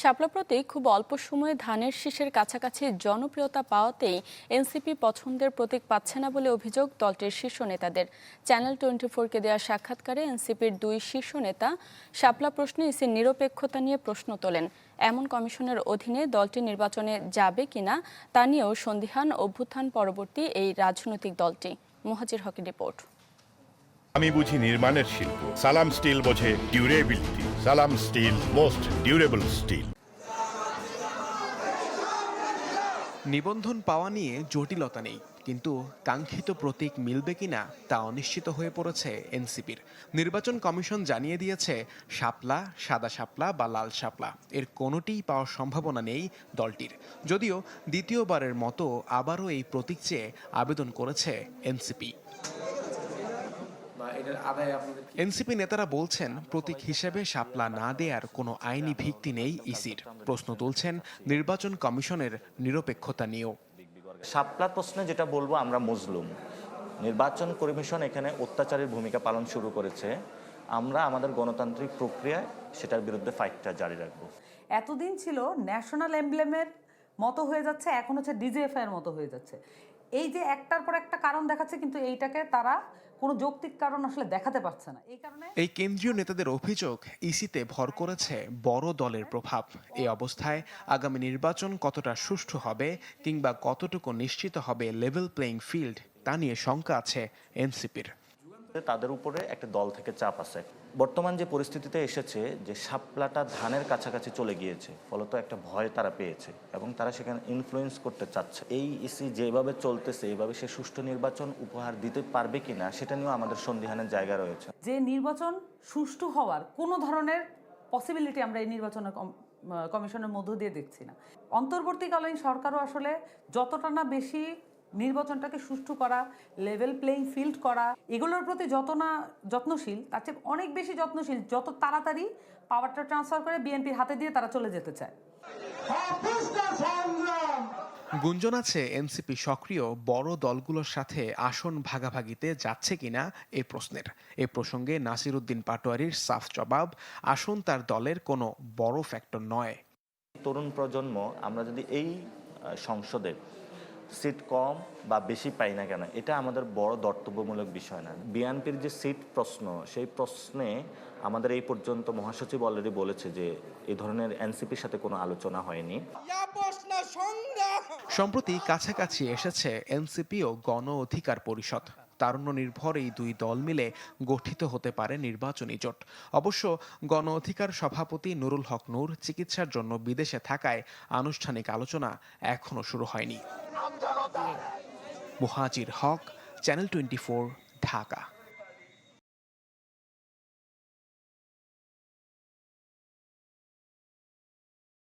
শাপলা প্রতীক খুব অল্প সময়ে ধানের শীষের কাছাকাছি জনপ্রিয়তা পাওয়াতেই এনসিপি পছন্দের প্রতীক পাচ্ছে না বলে অভিযোগ দলটির শীর্ষ নেতাদের। চ্যানেল টোয়েন্টি ফোরকে দেওয়া সাক্ষাৎকারে এনসিপির দুই শীর্ষ নেতা শাপলা প্রশ্নে ইসির নিরপেক্ষতা নিয়ে প্রশ্ন তোলেন। এমন কমিশনের অধীনে দলটি নির্বাচনে যাবে কিনা তা নিয়েও সন্দিহান অভ্যুত্থান পরবর্তী এই রাজনৈতিক দলটি। মহাজির হকি রিপোর্ট। আমি বুঝি নির্মাণের শিল্প। সালাম স্টিল বোঝে ডিউরেবিলিটি সালাম স্টিল মোস্ট ডিউরেবল স্টিল নিবন্ধন পাওয়া নিয়ে জটিলতা নেই, কিন্তু কাঙ্ক্ষিত প্রতীক মিলবে কিনা তা অনিশ্চিত হয়ে পড়েছে এনসিপির। নির্বাচন কমিশন জানিয়ে দিয়েছে, শাপলা, সাদা শাপলা বা লাল শাপলা, এর কোনোটিই পাওয়ার সম্ভাবনা নেই দলটির। যদিও দ্বিতীয়বারের মতো আবারও এই প্রতীক চেয়ে আবেদন করেছে এনসিপি। এনসিপি নেতারা বলছেন প্রতীক হিসেবে শাপলা না দেয়ার কোনো আইনি ভিত্তি নেই ইসির। প্রশ্ন তুলছেন নির্বাচন কমিশনের নিরপেক্ষতা নিয়েও। শাপলা প্রশ্নে যেটা বলব আমরা মজলুম। নির্বাচন কমিশন এখানে অত্যাচারের ভূমিকা পালন শুরু করেছে। আমরা আমাদের গণতান্ত্রিক প্রক্রিয়ায় সেটার বিরুদ্ধে ফাইটটা জারি রাখব। এতদিন ছিল ন্যাশনাল এমব্লেমের মতো হয়ে যাচ্ছে এখন হচ্ছে ডিজিএফআই এর মতো হয়ে যাচ্ছে। এই যে একটার পর একটা কারণ দেখাচ্ছে, কিন্তু এইটাকে তারা কোনো যৌক্তিক কারণ আসলে দেখাতে পারছে না। এই কারণে এই কেন্দ্রীয় নেতাদের অভিযোগ ইসিতে ভর করেছে বড় দলের প্রভাব। এই অবস্থায় আগামী নির্বাচন কতটা সুষ্ঠু হবে কিংবা কতটুকু নিশ্চিত হবে লেভেল প্লেইং ফিল্ড তা নিয়ে শঙ্কা আছে এনসিপির। তাদের উপরে একটা দল থেকে চাপ আছে। বর্তমান যে পরিস্থিতিতে এসেছে, যে শাপলাটা ধানের কাছাকাছি চলে গিয়েছে, ফলত একটা ভয় তারা পেয়েছে এবং তারা সেখানে ইনফ্লুয়েন্স করতে চাচ্ছে। এই ইসি যেভাবে চলতেছে এইভাবে সে সুষ্ঠু নির্বাচন উপহার দিতে পারবে কিনা, সেটা নিয়েও আমাদের সন্দিহানের জায়গা রয়েছে। যে নির্বাচন সুষ্ঠু হওয়ার কোনো ধরনের পসিবিলিটি আমরা এই নির্বাচনের কমিশনের মধ্য দিয়ে দেখছি না। অন্তর্বর্তীকালীন সরকারও আসলে যতটা না বেশি নির্বাচনটাকে সুষ্ঠু করা লেভেল প্লেইং ফিল্ড করা এগুলোর প্রতি যত না যত্নশীল তার চেয়ে অনেক বেশি যত্নশীল যত তাড়াতাড়ি পাওয়ারটা ট্রান্সফার করে বিএনপির হাতে দিয়ে তারা চলে যেতে চায়। গুঞ্জন আছে এনসিপি সক্রিয় বড় দলগুলোর সাথে আসন ভাগাভাগিতে যাচ্ছে কিনা এ প্রশ্নের। এ প্রসঙ্গে নাসিরুদ্দিন পাটোয়ারির সাফ জবাব আসন তার দলের কোনো বড় ফ্যাক্টর নয়। তরুণ প্রজন্ম আমরা যদি এই সংসদে সিট কম বা বেশি পাই না কেন এটা আমাদের বড় দর্তব্যমূলক বিষয় না। বিএনপির যে সিট প্রশ্ন সেই প্রশ্নে আমাদের এই পর্যন্ত মহাসচিব অলরেডি বলেছে যে এই ধরনের এনসিপির সাথে কোনো আলোচনা হয়নি। সম্প্রতি কাছাকাছি এসেছে এনসিপি ও গণ অধিকার পরিষদ। তারুণ্য নির্ভর এই দুই দল মিলে গঠিত হতে পারে নির্বাচনী জোট। অবশ্য গণ অধিকার সভাপতি নুরুল হক নূর চিকিৎসার জন্য বিদেশে থাকায় আনুষ্ঠানিক আলোচনা এখনও শুরু হয়নি। Muhajir Haq channel twenty Dhaka.